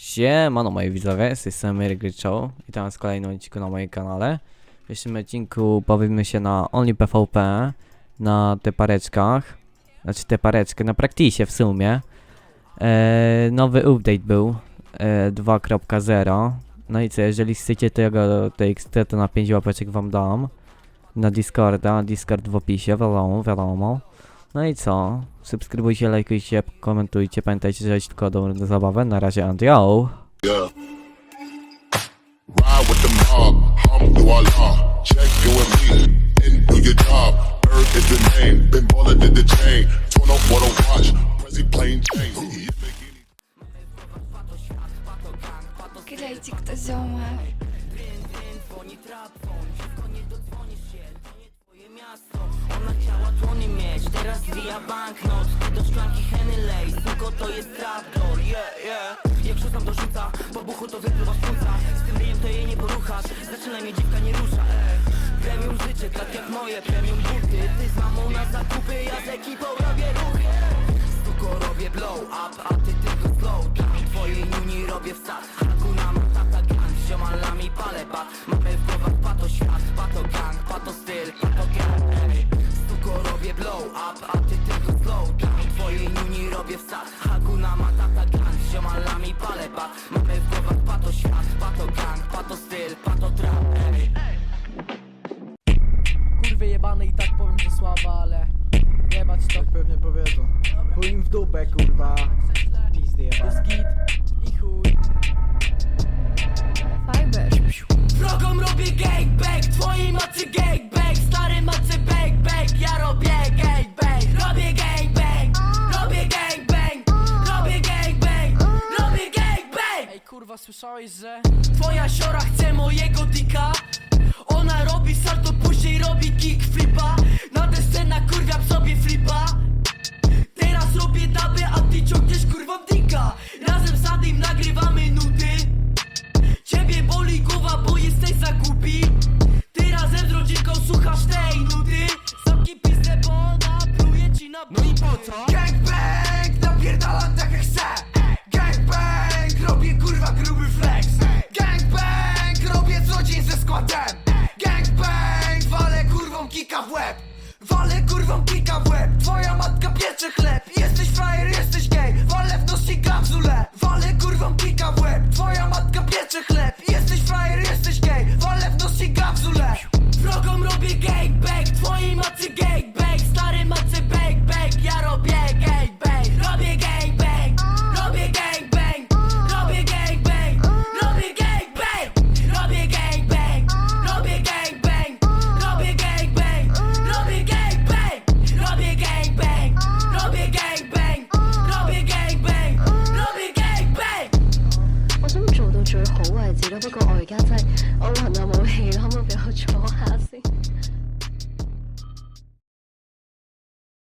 Siemano moi widzowie, z tej strony Show. Witam was w odcinku na moim kanale. W dzisiejszym odcinku bawimy się na OnlyPVP, na tepareczkach, znaczy tepareczkę, na praktisie w sumie. E, nowy update był, e, 2.0. No i co, jeżeli chcecie tego TXT, to na 5 łapeczek wam dam. Na Discorda, Discord w opisie, wiadomo, wiadomo. No i co? Subskrybujcie, lajkujcie, komentujcie. Pamiętajcie, że jest tylko dobrą zabawę. Na razie, and yo! Yeah. Ride with the mob, hum through our law. Check you and me, and do your job. Earth is the name, been baller did the chain. Turn up what I watch, Prezi plain Jane. Grejcie kto ziomek. Zwija banknot. Do szklanki Henny Lej, suko to jest trapdoor, yeah, yeah. Jak rzucam to rzuca, po buchu to wypływa z płuca. Z tym ryjem to jej nie poruchasz, zaczyna mnie dziwka nie rusza, ej Premium życie, tak jak moje premium buty. Ty z mamą na zakupy, ja z ekipą robię ruchy Suko robię blow up, a ty tylko slow. Down Twojej nuni robię wsad, hakuna matata gang Ziomalami palę bat, wsad, hakuna matata gang Ziomalami palę bat, mamy w głowach pato świat Pato gang, pato styl, pato trap ej. kurwy jebane i tak powiem, że słaba, ale jebać to. Tak pewnie powiedzą. Chuj im w dupę, kurwa. Pizdy Jest jebane. git i chuj. Fiber. Słyszałeś, że Twoja siora chce mojego dika? Ona robi salto, później robi kickflipa Na desce nakurwiam sobie flipa. Teraz robię dabę, a ty ciągniesz kurwa dika. Razem z Adim nagrywamy nudy Ciebie boli głowa, bo jesteś za głupi. Ty razem z rodzinką słuchasz tej nudy Zamknij pizdę, bo ona pluje ci na No i po co? Gangbang! Napierdalam tak jak chcę! Składem! Gangbang! Walę kurwą kika w łeb! Walę kurwą kika w łeb! Twoja matka piecze chleb! Jesteś frajer, jesteś gej! Walę w nos i kapsule! Walę kurwą kika w łeb! Twoja matka piecze chleb! Jesteś frajer, jesteś gej! Walę w nos i! Wrogom robię gangbang, twojej macie gangbang我而家真係我暈啊冇氣咯，可唔可以俾我坐下先？